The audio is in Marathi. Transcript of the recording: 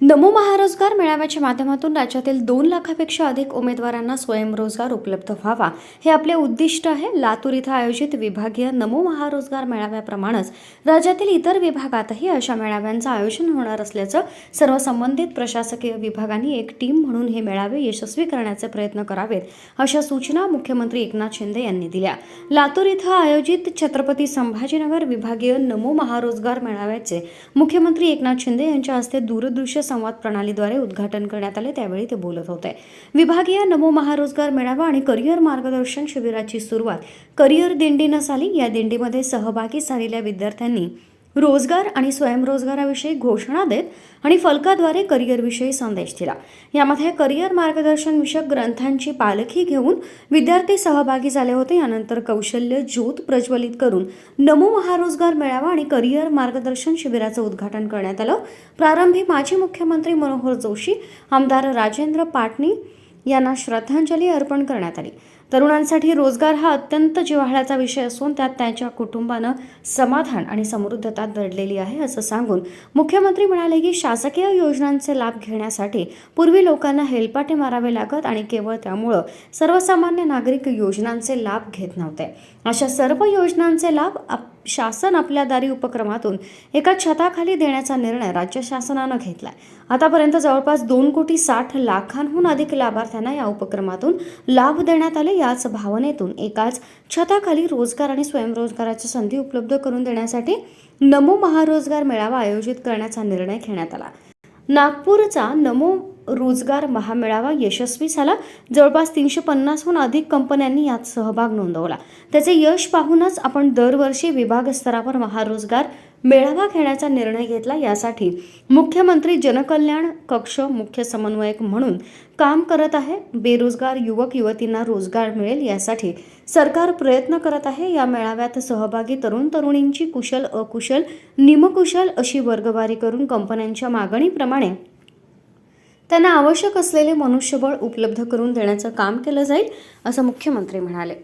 नमो महारोजगार मेळाव्याच्या माध्यमातून राज्यातील दोन लाखापेक्षा अधिक उमेदवारांना स्वयंरोजगार उपलब्ध व्हावा हे आपले उद्दिष्ट आहे. लातूर इथं आयोजित विभागीय नमो महारोजगार मेळाव्याप्रमाणेच राज्यातील इतर विभागातही अशा मेळाव्यांचं आयोजन होणार असल्याचं सर्व संबंधित प्रशासकीय विभागांनी एक टीम म्हणून हे मेळावे यशस्वी करण्याचे प्रयत्न करावेत अशा सूचना मुख्यमंत्री एकनाथ शिंदे यांनी दिल्या. लातूर इथं आयोजित छत्रपती संभाजीनगर विभागीय नमो महारोजगार मेळाव्याचे मुख्यमंत्री एकनाथ शिंदे यांच्या हस्ते दूरदृश्य संवाद प्रणालीद्वारे उद्घाटन करण्यात आले त्यावेळी ते बोलत होते. विभागीय नमो महारोजगार मेळावा आणि करिअर मार्गदर्शन शिबिराची सुरुवात करिअर दिंडीनं झाली. या दिंडीमध्ये सहभागी झालेल्या विद्यार्थ्यांनी रोजगार आणि स्वयंरोजगाराविषयी घोषणा देत आणि फलकाद्वारे करिअरविषयी संदेश दिला. यामध्ये करिअर मार्गदर्शन विषयक ग्रंथांची पालखी घेऊन विद्यार्थी सहभागी झाले होते. यानंतर कौशल्य ज्योत प्रज्वलित करून नमो महारोजगार मेळावा आणि करिअर मार्गदर्शन शिबिराचं उद्घाटन करण्यात आलं. प्रारंभी माजी मुख्यमंत्री मनोहर जोशी आमदार राजेंद्र पाटणी यांना श्रद्धांजली अर्पण करण्यात आली. तरुणांसाठी रोजगार हा अत्यंत जिव्हाळ्याचा विषय असून त्यात त्यांच्या कुटुंबानं समाधान आणि समृद्धता दडलेली आहे असं सांगून मुख्यमंत्री म्हणाले की शासकीय योजनांचे लाभ घेण्यासाठी पूर्वी लोकांना हेलपाटे मारावे लागत आणि केवळ त्यामुळं सर्वसामान्य नागरिक योजनांचे लाभ घेत नव्हते. अशा सर्व योजनांचे लाभ आप शासन आपल्या दारी उपक्रमातून एका छताखाली देण्याचा निर्णय राज्य शासनानं घेतलाय. आतापर्यंत जवळपास दोन कोटी साठ लाखांहून अधिक लाभार्थ्यांना या उपक्रमातून लाभ देण्यात आले. याच भावनेतून एकाच छताखाली रोजगार आणि स्वयंरोजगाराच्या संधी उपलब्ध करून देण्यासाठी नमो महारोजगार मेळावा आयोजित करण्याचा निर्णय घेण्यात आला. नागपूरचा नमो रोजगार महामेळावा यशस्वी झाला. जवळपास तीनशे पन्नासहून अधिक कंपन्यांनी यात सहभाग नोंदवला. त्याचे यश पाहूनच आपण दरवर्षी विभागस्तरावर महारोजगार मेळावा घेण्याचा निर्णय घेतला यासाठी मुख्यमंत्री जनकल्याण कक्ष मुख्य समन्वयक म्हणून काम करत आहे. बेरोजगार युवक युवतींना रोजगार मिळेल यासाठी सरकार प्रयत्न करत आहे. या मेळाव्यात सहभागी तरुण तरुणींची कुशल अकुशल निमकुशल अशी वर्गवारी करून कंपन्यांच्या मागणीप्रमाणे त्यांना आवश्यक असलेले मनुष्यबळ उपलब्ध करून देण्याचं काम केलं जाईल असं मुख्यमंत्री म्हणाले.